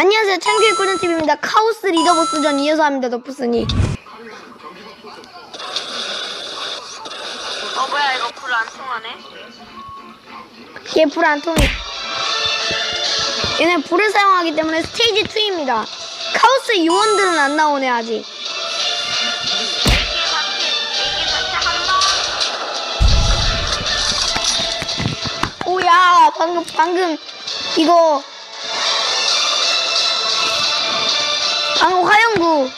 안녕하세요. 참교육 꿀잼TV입니다. 카오스 리더보스전 이어서 합니다. 너프스니. 어 뭐야 이거 불 안 통하네? 얘 불 안 통해. 얘는 불을 사용하기 때문에 스테이지 2입니다. 카오스 요원들은 안 나오네, 아직. 오야, 방금, 방금, 이거. 방금 화영구.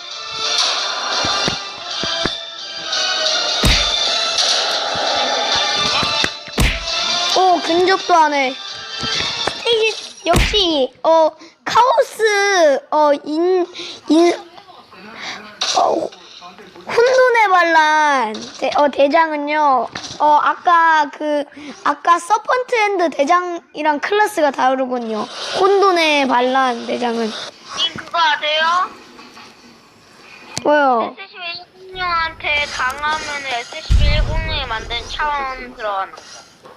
오, 근접도 안 해. 스테이지, 역시, 어, 카오스, 어, 인, 인, 어, 혼돈의 반란 대, 어, 대장은요, 어, 아까 그, 아까 서펀트 핸드 대장이랑 클래스가 다르군요. 혼돈의 반란 대장은. 아세요? 뭐요? SCP-106한테 당하면 SCP-106이 만든 차원 들어가는 거.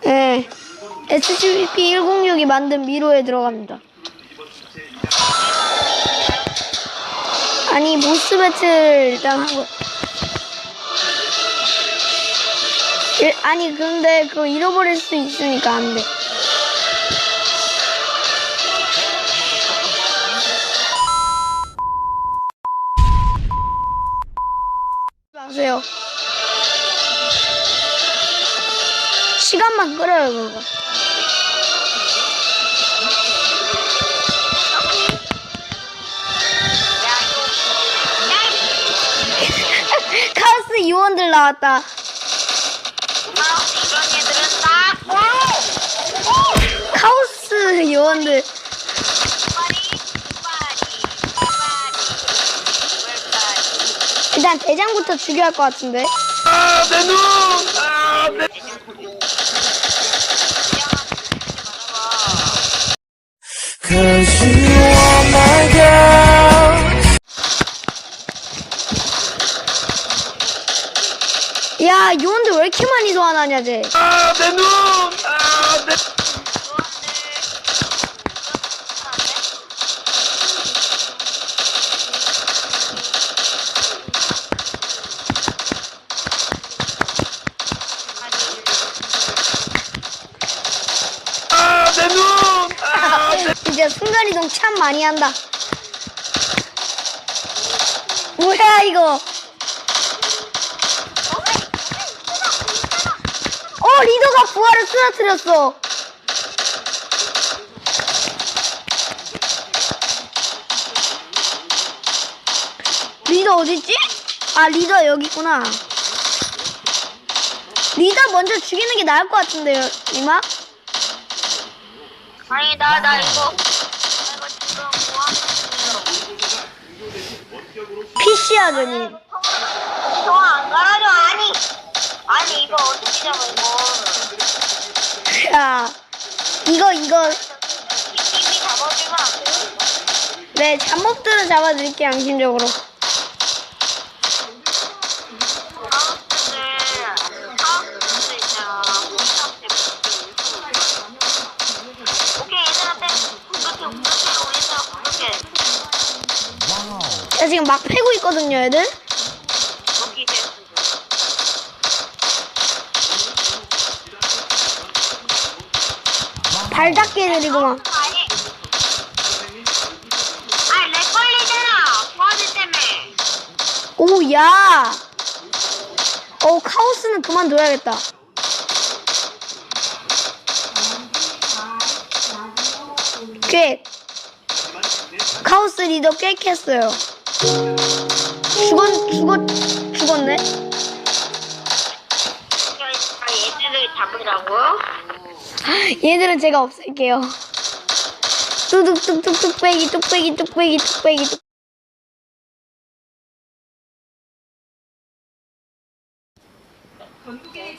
예. SCP-106이 만든 미로에 들어갑니다. 아니, 보스 배틀 일단 하고. 일- 아니, 근데 그거 잃어버릴 수 있으니까 안 돼. 시간만 끌어요, 그거. 카오스 요원들 나왔다. 아! 카오스 요원들. 일단 대장부터 죽여야 할 것 같은데. Cause you are my girl. 야, 요원들 왜 이렇게 많이 소환하냐, 쟤. 아, 내 눈! 진짜 순간이동 참 많이 한다. 뭐야, 이거. 어, 리더가 부활을 쓰러뜨렸어. 리더 어딨지? 아, 리더 여기 있구나. 리더 먼저 죽이는 게 나을 것 같은데요, 이마? 아니 나 나 이거 나 이거 지금 뭐 하는 PC하더니. 저안 갈아줘 아니 아니 이거 어떻게 잡아 이거 야, 이거, 이거, 이미 잡아주면 안 돼? 네, 잡몹들은 잡아드릴게요, 양심적으로. 야, 지금 막 패고 있거든요, 애들? 됐어 발닦게 해드리고만. 오, 야! 어, 카오스는 그만둬야겠다. 꽤. 카오스 리더 꽤 캤어요. 죽었, 죽었, 죽었네? 아 얘들을 잡으라고요? 얘들은 제가 없앨게요. 뚜둑뚝뚝 뚝배기 뚝배기 뚝배기 뚝배기 뚝. 전국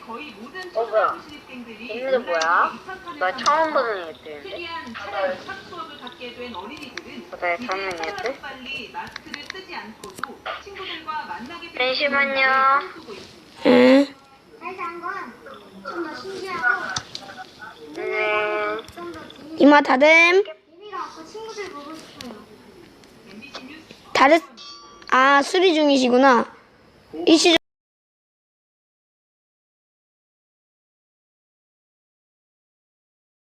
거의 모든 어, 뭐야? 초등학교 신입생들이 얘네들 뭐야? 나 처음 보는 애들인데 특이한 추가 첫 수업을 갖게 된 어린이들은 네, 저는 이제 애들. 빨리 마스크를 쓰지 않고도 친구들과 만나게 되는 잠시만요. 시간을 쓰고 있습니다. 응. 네 이마 없고 친구들 보고 싶어요. 다른 아 수리 중이시구나. 이 시점